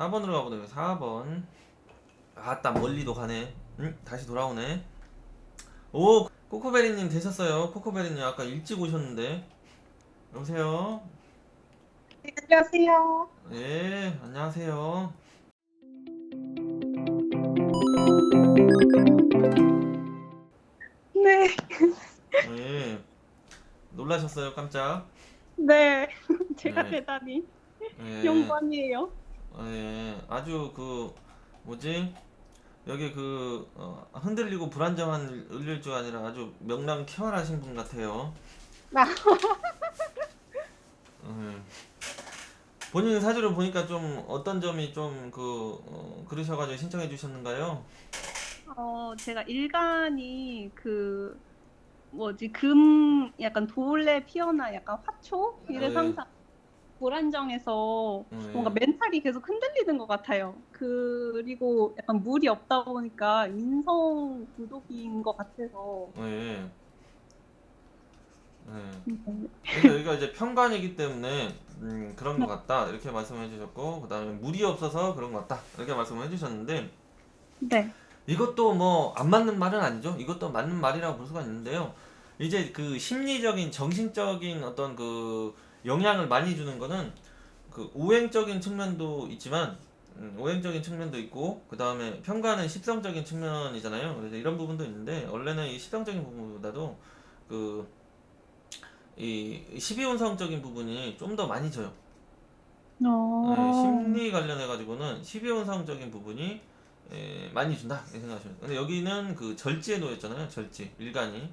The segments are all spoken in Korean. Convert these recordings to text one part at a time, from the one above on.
4번으로 가보네요. 4번. 아따 멀리도 가네. 응? 다시 돌아오네. 오 코코베리님 되셨어요. 코코베리님 아까 일찍 오셨는데. 여보세요. 네, 안녕하세요. 예 안녕하세요. 네, 예 놀라셨어요 깜짝. 네, 제가 네. 대단히 예. 영광이에요. 예, 아주 그 뭐지 여기 그 어, 흔들리고 불안정한 을릴주가 아니라 아주 명랑 쾌활하신 분 같아요. 아. 예. 본인 사주를 보니까 좀 어떤 점이 좀그 어, 그러셔가지고 신청해 주셨는가요? 어, 제가 일간이 그 뭐지 금 약간 돌에 피어나 약간 화초 이래서 네. 항상 불안정해서 예. 뭔가 멘탈이 계속 흔들리는 것 같아요. 그리고 약간 물이 없다 보니까 인성 부족인 것 같아서 예. 예. 음, 그래서 여기가 이제 편관이기 때문에 음, 그런 것 같다 이렇게 말씀해 주셨고 그 다음에 물이 없어서 그런 것 같다 이렇게 말씀해 주셨는데 네, 이것도 뭐 안 맞는 말은 아니죠. 이것도 맞는 말이라고 볼 수가 있는데요. 이제 그 심리적인 정신적인 어떤 그 영향을 많이 주는 거는 그 우행적인 측면도 있지만 음, 오행적인 측면도 있고 그 다음에 평가는 십성적인 측면이잖아요. 그래서 이런 부분도 있는데 원래는 이 십성적인 부분보다도 그 이 12운성적인 부분이 좀 더 많이 져요. 어, 네, 심리 관련해 가지고는 12운성적인 부분이 에, 많이 준다 이렇게 생각하시면 돼요. 근데 여기는 그 절지에 놓였잖아요. 절지 일간이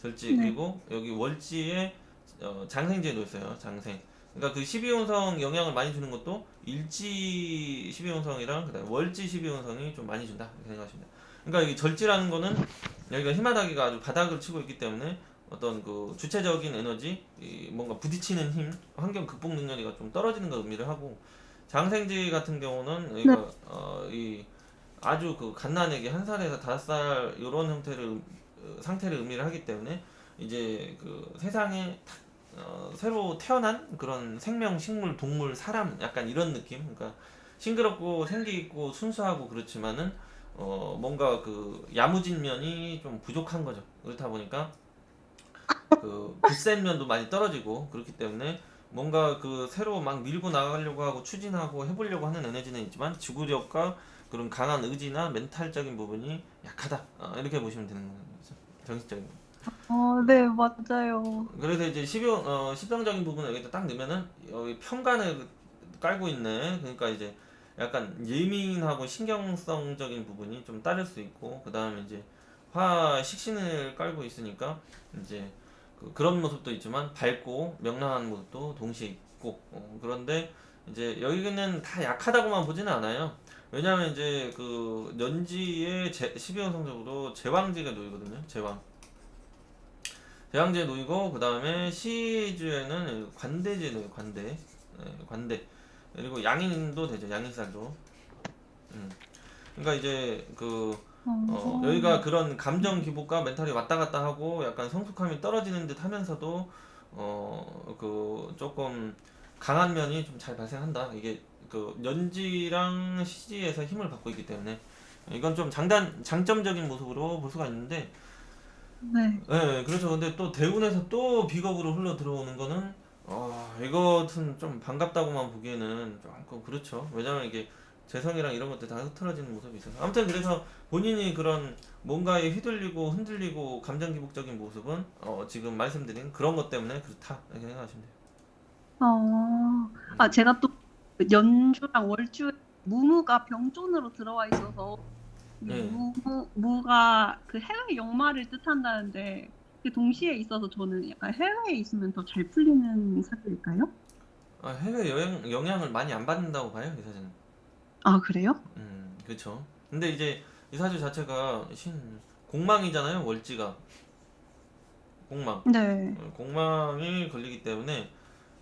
절지 네. 그리고 여기 월지에 어, 장생지에 놓였어요. 장생. 그러니까 그 12운성 영향을 많이 주는 것도 일지 12운성이랑 그다음에 월지 12운성이 좀 많이 준다 이렇게 생각하시면 돼요. 그러니까 이 절지라는 거는 여기가 히마다기가 아주 바닥을 치고 있기 때문에 어떤 그 주체적인 에너지, 이 뭔가 부딪히는 힘, 환경 극복 능력이 좀 떨어지는 걸 의미를 하고 장생지 같은 경우는 여기가 어, 이 아주 그 갓난에게 한 살에서 다섯 살 이런 형태를 어, 상태를 의미를 하기 때문에 이제 그 세상에 탁, 어, 새로 태어난 그런 생명, 식물, 동물, 사람 약간 이런 느낌. 그러니까 싱그럽고 생기 있고 순수하고 그렇지만은 어, 뭔가 그 야무진 면이 좀 부족한 거죠. 그렇다 보니까 그 굳센 면도 많이 떨어지고 그렇기 때문에 뭔가 그 새로 막 밀고 나가려고 하고 추진하고 해보려고 하는 에너지는 있지만 지구력과 그런 강한 의지나 멘탈적인 부분이 약하다 어, 이렇게 보시면 되는 거죠 정신적인. 어, 네, 맞아요. 그래서 이제 십여 어, 십성적인 부분을 여기다 딱 넣으면은 여기 평간을 깔고 있네 그러니까 이제 약간 예민하고 신경성적인 부분이 좀 따를 수 있고 그 다음에 이제 화 식신을 깔고 있으니까 이제 그, 그런 모습도 있지만 밝고 명랑한 모습도 동시에 있고 어, 그런데 이제 여기는 다 약하다고만 보지는 않아요. 왜냐하면 이제 그 연지의 제, 12형 성적으로 제왕지가 놓이거든요. 제왕. 제왕지에 놓이고 그 다음에 시주에는 관대지에 놓여요. 관대. 네, 관대. 그리고 양인도 되죠. 양인살도. 음. 그러니까 이제 그 어, 여기가 그런 감정 기복과 멘탈이 왔다 갔다 하고 약간 성숙함이 떨어지는 듯 하면서도 어, 그 조금 강한 면이 좀 잘 발생한다. 이게 그 연지랑 시지에서 힘을 받고 있기 때문에 이건 좀 장단 장점적인 모습으로 볼 수가 있는데 네. 예, 그렇죠. 근데 또 대운에서 또 비겁으로 흘러 들어오는 거는 어, 이것은 좀 반갑다고만 보기에는 조금 그렇죠. 왜냐면 이게 재성이랑 이런 것들 다 흐트러지는 모습이 있어서 아무튼 그래서 본인이 그런 뭔가에 휘둘리고 흔들리고 감정 기복적인 모습은 어, 지금 말씀드린 그런 것 때문에 그렇다 이렇게 생각하시면 돼요. 어, 아, 제가 또 연주랑 월주 무무가 병존으로 들어와 있어서 네. 무, 무가 그 해외 역마를 뜻한다는데 그 동시에 있어서 저는 약간 해외에 있으면 더 잘 풀리는 사주일까요? 아, 해외 여행 영향을 많이 안 받는다고 봐요, 이 사진은. 아, 그래요? 음, 그렇죠. 근데 이제 이 사주 자체가 신 공망이잖아요, 월지가. 공망. 네. 어, 공망이 걸리기 때문에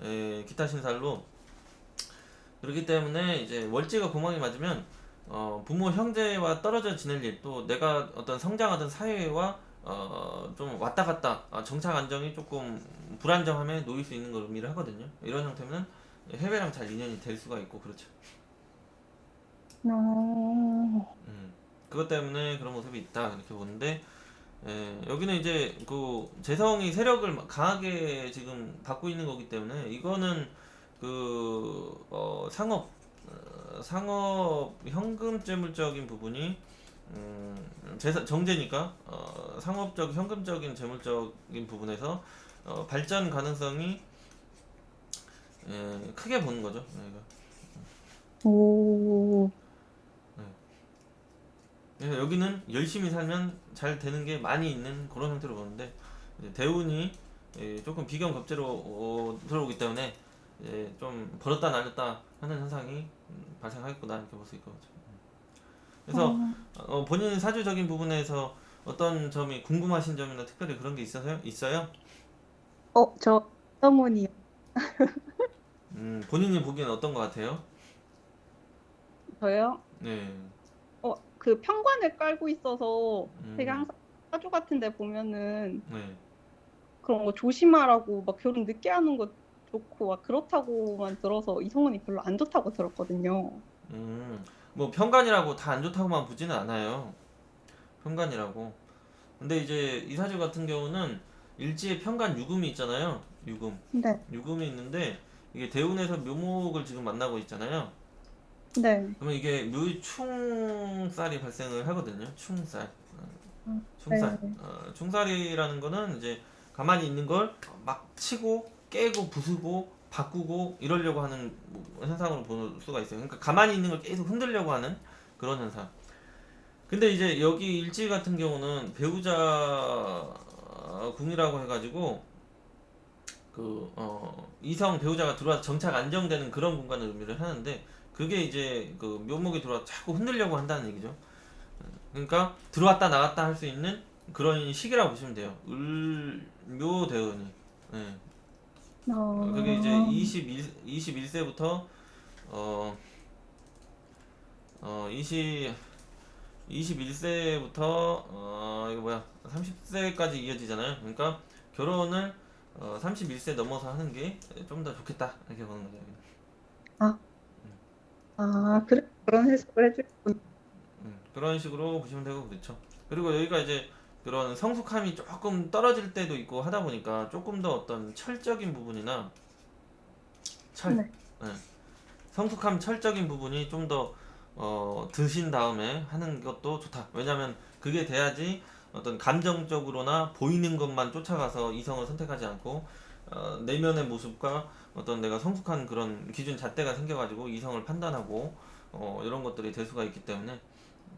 에, 기타 신살로 그렇기 때문에 이제 월지가 공망이 맞으면 어, 부모 형제와 떨어져 지낼 일 또 내가 어떤 성장하던 사회와 어, 좀 왔다 갔다 아, 정착 안정이 조금 불안정함에 놓일 수 있는 걸 의미를 하거든요. 이런 형태면 해외랑 잘 인연이 될 수가 있고 그렇죠. 어, 음, 그것 때문에 그런 모습이 있다 이렇게 보는데 예, 여기는 이제 그 재성이 세력을 막 강하게 지금 받고 있는 거기 때문에 이거는 그 어, 상업 어, 상업 현금 재물적인 부분이 음, 재산 정제니까 어, 상업적 현금적인 재물적인 부분에서 어, 발전 가능성이 예, 크게 보는 거죠. 예, 이거. 오, 그래서 여기는 열심히 살면 잘 되는 게 많이 있는 그런 형태로 보는데 대운이 예, 조금 비경급제로 어, 들어오기 때문에 예, 좀 벌었다 날렸다 하는 현상이 음, 발생하겠구나 이렇게 볼 수 있거든요. 그래서 어, 본인 사주적인 부분에서 어떤 점이 궁금하신 점이나 특별히 그런 게 있어서요? 있어요? 어, 저 성훈이요. 음, 본인이 보기엔 어떤 것 같아요? 저요? 네. 어, 그 편관을 깔고 있어서 음, 제가 항상 사주 같은 데 보면은 네. 그런 거 조심하라고 막 결혼 늦게 하는 거 좋고 막 그렇다고만 들어서 이성훈이 별로 안 좋다고 들었거든요. 음, 뭐 편관이라고 다 안 좋다고만 보지는 않아요. 편관이라고. 근데 이제 이 사주 같은 경우는 일지에 편관 유금이 있잖아요. 유금. 네, 유금이 있는데 이게 대운에서 묘목을 지금 만나고 있잖아요. 네. 그러면 이게 묘충살이 발생을 하거든요. 충살. 어, 음, 충살. 네. 어, 충살이라는 거는 이제 가만히 있는 걸 막 치고 깨고 부수고 바꾸고 이러려고 하는 뭐 현상으로 볼 수가 있어요. 그러니까 가만히 있는 걸 계속 흔들려고 하는 그런 현상. 근데 이제 여기 일지 같은 경우는 배우자 어, 궁이라고 해가지고 그 어, 이성 배우자가 들어와서 정착 안정되는 그런 공간을 의미를 하는데 그게 이제 그 묘목이 들어와 자꾸 흔들려고 한다는 얘기죠. 그러니까 들어왔다 나갔다 할 수 있는 그런 시기라고 보시면 돼요. 을묘 대운이. 예. 어, 그게 이제 21 21세부터 어, 어 20, 21세부터 어 이거 뭐야 30세까지 이어지잖아요. 그러니까 결혼을 어 31세 넘어서 하는 게 좀 더 좋겠다 이렇게 보는 거죠. 여기는. 아, 그래, 그런 해석을 해주셨군. 음, 그런 식으로 보시면 되고 그렇죠. 그리고 여기가 이제 그런 성숙함이 조금 떨어질 때도 있고 하다 보니까 조금 더 어떤 철적인 부분이나 철, 네. 예. 성숙함 철적인 부분이 좀더 어, 드신 다음에 하는 것도 좋다. 왜냐면 그게 돼야지 어떤 감정적으로나 보이는 것만 쫓아가서 이성을 선택하지 않고 어, 내면의 모습과 어떤 내가 성숙한 그런 기준 잣대가 생겨가지고 이성을 판단하고 어, 이런 것들이 될 수가 있기 때문에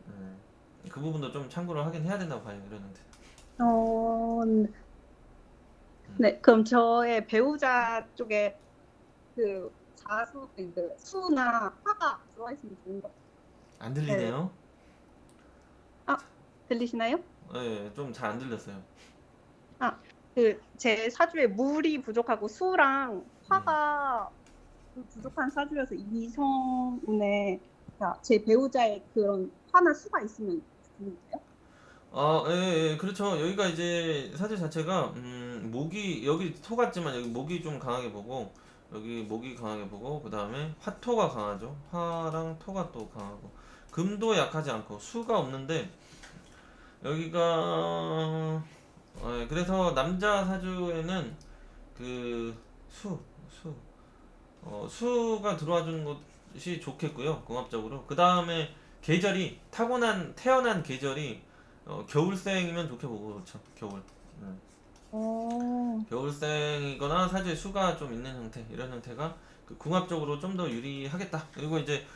음, 그 부분도 좀 참고를 하긴 해야 된다고 봐요 이러는데 어, 네, 그럼 저의 배우자 쪽에 그 자수, 그 수나 화가 들어와 있으면 좋은 거안 들리네요. 들리시나요? 네, 좀잘 안 들렸어요. 그 제 사주에 물이 부족하고 수랑 화가 좀 부족한 사주여서 이성운에 그러니까 제 배우자의 그런 화나 수가 있으면 좋은가요? 아, 예, 예, 그렇죠. 여기가 이제 사주 자체가 음, 목이 여기 토 같지만 여기 목이 좀 강하게 보고 여기 목이 강하게 보고 그 다음에 화토가 강하죠. 화랑 토가 또 강하고 금도 약하지 않고 수가 없는데 여기가 어, 예, 그래서 남자 사주에는 그 수, 수, 어, 수가 들어와 주는 것이 좋겠고요. 궁합적으로. 그 다음에 계절이 타고난 태어난 계절이 어, 겨울생이면 좋게 보고 그렇죠. 겨울. 음. 어, 겨울생이거나 사주에 수가 좀 있는 형태 이런 형태가 그 궁합적으로 좀 더 유리하겠다. 그리고 이제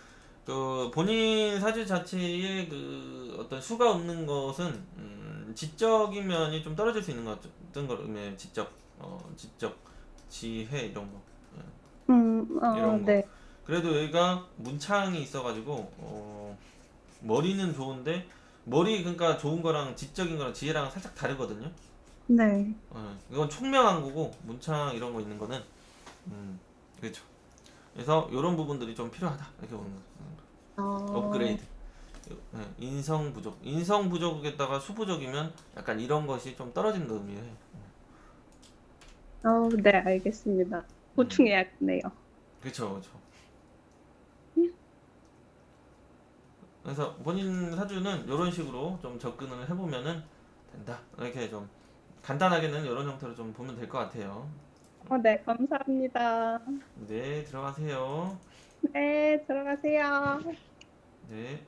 그 본인 사주 자체에 그 어떤 수가 없는 것은 음, 지적인 면이 좀 떨어질 수 있는 것 같은 걸 의미해요. 지적, 어, 지적, 지혜 이런 거. 음, 어, 이런 거. 네. 그래도 여기가 문창이 있어가지고 어, 머리는 좋은데 머리 그러니까 좋은 거랑 지적인 거랑 지혜랑 살짝 다르거든요. 네. 어, 이건 총명한 거고 문창 이런 거 있는 거는 음, 그렇죠. 그래서 이런 부분들이 좀 필요하다 이렇게 보는 거죠. 음, 어, 업그레이드. 예, 인성 부족. 인성 부족에다가 수 부족이면 약간 이런 것이 좀 떨어지는 거 의미해요. 어, 네, 알겠습니다. 보충해야겠네요. 그렇죠, 그렇죠. 그래서 본인 사주는 이런 식으로 좀 접근을 해보면은 된다. 이렇게 좀 간단하게는 이런 형태로 좀 보면 될 것 같아요. 어, 네, 감사합니다. 네, 들어가세요. 네, 들어가세요. 네.